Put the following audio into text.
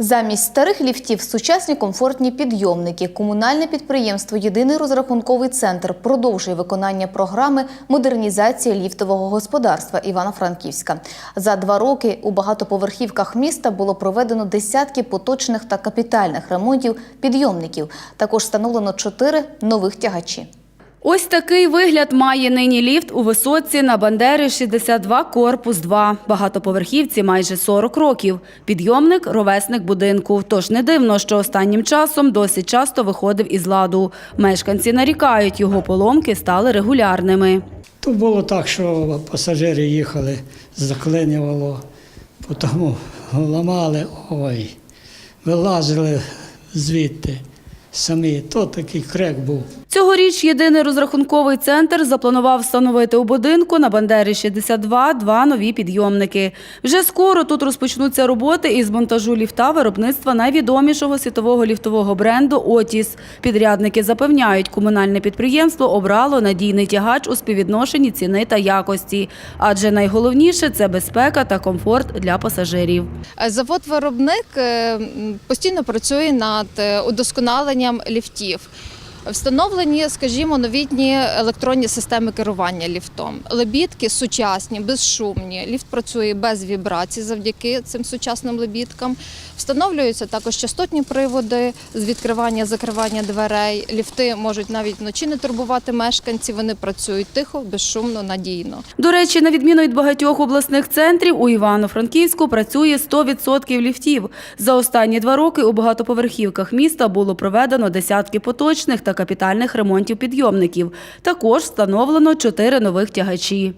Замість старих ліфтів сучасні комфортні підйомники. Комунальне підприємство Єдиний розрахунковий центр продовжує виконання програми модернізації ліфтового господарства Івано-Франківська. За два роки у багатоповерхівках міста було проведено десятки поточних та капітальних ремонтів підйомників. Також встановлено чотири нових тягачі. Ось такий вигляд має нині ліфт у висоці на Бандери 62, корпус 2. Багатоповерхівці майже 40 років. Підйомник – ровесник будинку. Тож не дивно, що останнім часом досить часто виходив із ладу. Мешканці нарікають, його поломки стали регулярними. То було так, що пасажири їхали, заклинювало, тому ламали, ой, вилазили звідти самі. То такий крек був. Цьогоріч єдиний розрахунковий центр запланував встановити у будинку на Бандері 62 два нові підйомники. Вже скоро тут розпочнуться роботи із монтажу ліфта виробництва найвідомішого світового ліфтового бренду Отіс. Підрядники запевняють, комунальне підприємство обрало надійний тягач у співвідношенні ціни та якості. Адже найголовніше це безпека та комфорт для пасажирів. Завод-виробник е, постійно працює над е, удосконаленням ліфтів. Встановлені, скажімо, новітні електронні системи керування ліфтом. Лебідки сучасні, безшумні. Ліфт працює без вібрацій завдяки цим сучасним лебідкам. Встановлюються також частотні приводи з відкривання, закривання дверей. Ліфти можуть навіть вночі не турбувати мешканців. Вони працюють тихо, безшумно, надійно. До речі, на відміну від багатьох обласних центрів, у Івано-Франківську працює 100% ліфтів. За останні два роки у багатоповерхівках міста було проведено десятки поточних та капітальних ремонтів підйомників. Також встановлено чотири нових тягачі.